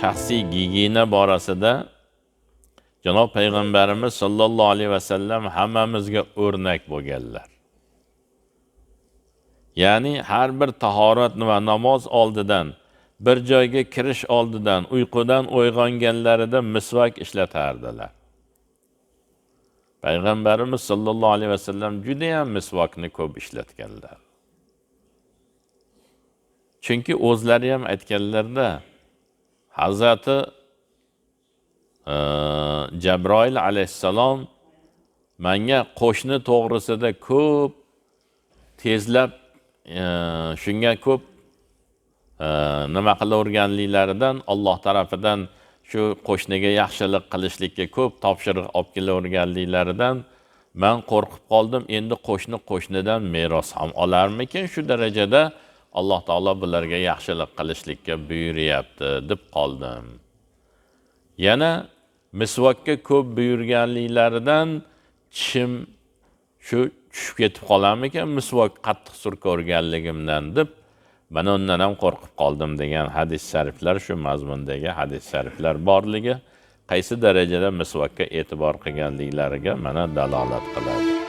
shaxsiy gigiyena borasida janob payg'ambarimiz sollallohu alayhi vasallam hammamizga o'rnak bo'lganlar ya'ni har bir tahorat va namoz oldidan bir joyga kirish oldidan uyqudan uyg'onganlarida misvak ishlatardilar payg'ambarimiz sollallohu alayhi vasallam judayam misvokni ko'p ishlatganlar chunki o'zlari ham aytganlarda hazrati e, jabroil alayhissalom manga qo'shni to'g'risida ko'p tezlab e, shunga ko'p e, nima qilaverganliklaridan Alloh tarafidan shu qo'shniga yaxshilik qilishlikka ko'p topshiriq olib kelaverganliklaridan man qo'rqib qoldim. Endi qo'shni qo'shnidan meros ham olarmikin? Shu darajada alloh taolo bularga yaxshilik qilishlikka buyuryapti deb qoldim. Yana misvokka ko'p buyurganliklaridan tishim shu tushib ketib qolarmikan misvok qattiq surkaverganligimdan deb mana undan ham qo'rqib qoldim degan hadis shariflar shu mazmundagi hadis shariflar borligi qaysi darajada misvokka e'tibor qilganliklariga mana dalolat qiladi.